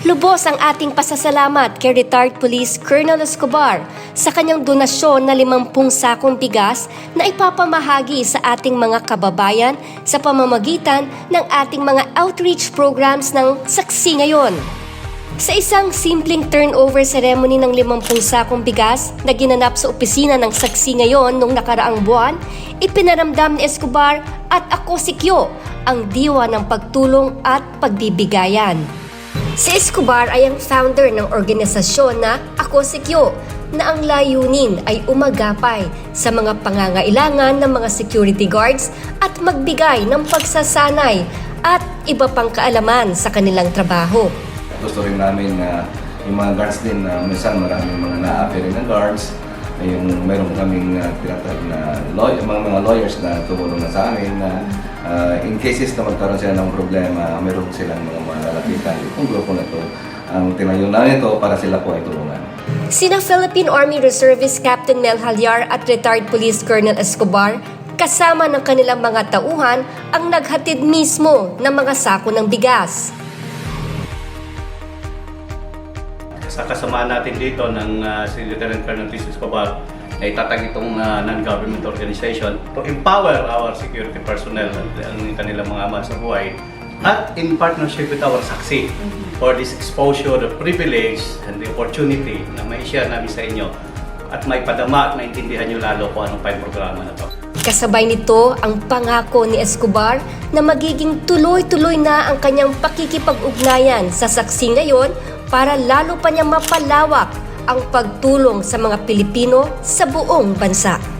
Lubos ang ating pasasalamat kay retired Police Colonel Escobar sa kanyang donasyon na 50 sakong bigas na ipapamahagi sa ating mga kababayan sa pamamagitan ng ating mga outreach programs ng Saksi Ngayon. Sa isang simpleng turnover ceremony ng 50 sakong bigas na ginanap sa opisina ng Saksi Ngayon noong nakaraang buwan, ipinaramdam ni Escobar at ako si Kyo ang diwa ng pagtulong at pagbibigayan. Si Escobar ay ang founder ng organisasyon na Ako Kyo na ang layunin ay umagapay sa mga pangangailangan ng mga security guards at magbigay ng pagsasanay at iba pang kaalaman sa kanilang trabaho. Gusto rin namin na yung mga guards din na minsan maraming mga na-apply rin na guards. Yung mayroon kaming uh, tinatawag na lawyer, mga, mga lawyers na tumulong na sa amin na uh, in cases na magkaroon sila ng problema, mayroon silang mga malalapitan. Itong grupo na to, ang tinayo namin ito para sila po ay tulungan. Sina Philippine Army Reservist Captain Mel Halyar at retired Police Colonel Escobar kasama ng kanilang mga tauhan ang naghatid mismo ng mga sako ng bigas. sa kasamaan natin dito ng uh, si Lieutenant Colonel Tis Escobar na itatag itong uh, non-government organization to empower our security personnel at ang kanilang mga ama sa buhay at in partnership with our saksi for this exposure, the privilege and the opportunity na may share namin sa inyo at may padama at maintindihan nyo lalo kung anong pa yung programa na to. Kasabay nito ang pangako ni Escobar na magiging tuloy-tuloy na ang kanyang pakikipag-ugnayan sa saksi ngayon para lalo pa niya mapalawak ang pagtulong sa mga Pilipino sa buong bansa.